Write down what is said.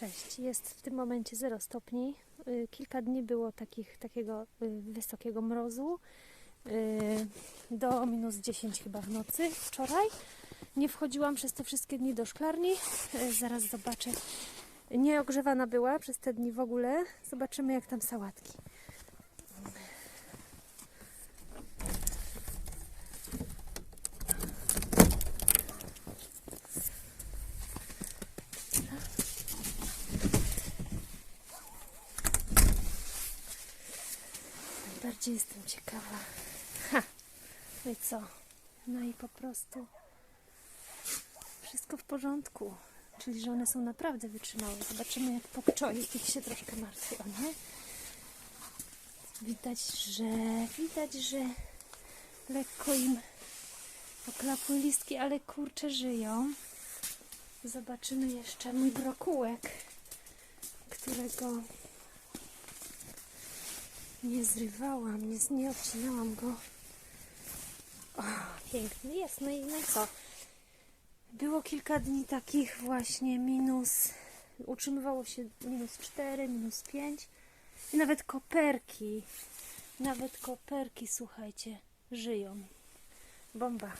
Cześć, jest w tym momencie 0 stopni. Y, Kilka dni było takich, takiego y, wysokiego mrozu. y, Do minus 10 chyba w nocy wczoraj. Nie wchodziłam przez te wszystkie dni do szklarni. Zaraz zobaczę. Nieogrzewana była przez te dni w ogóle. Zobaczymy jak tam sałatki. Najbardziej jestem ciekawa. Ha! No i co? No i po prostu wszystko w porządku. Czyli, że one są naprawdę wytrzymałe. Zobaczymy jak pokczoi. Ich się troszkę martwię, o nie? Widać, że widać, że lekko im oklapły listki, ale kurcze żyją. Zobaczymy jeszcze mój brokułek, którego nie zrywałam, nie, nie obcinałam go. O, piękny jest. No i, no co? Było kilka dni takich właśnie minus, utrzymywało się minus 4, minus 5 i nawet koperki, nawet koperki, słuchajcie, żyją. Bomba.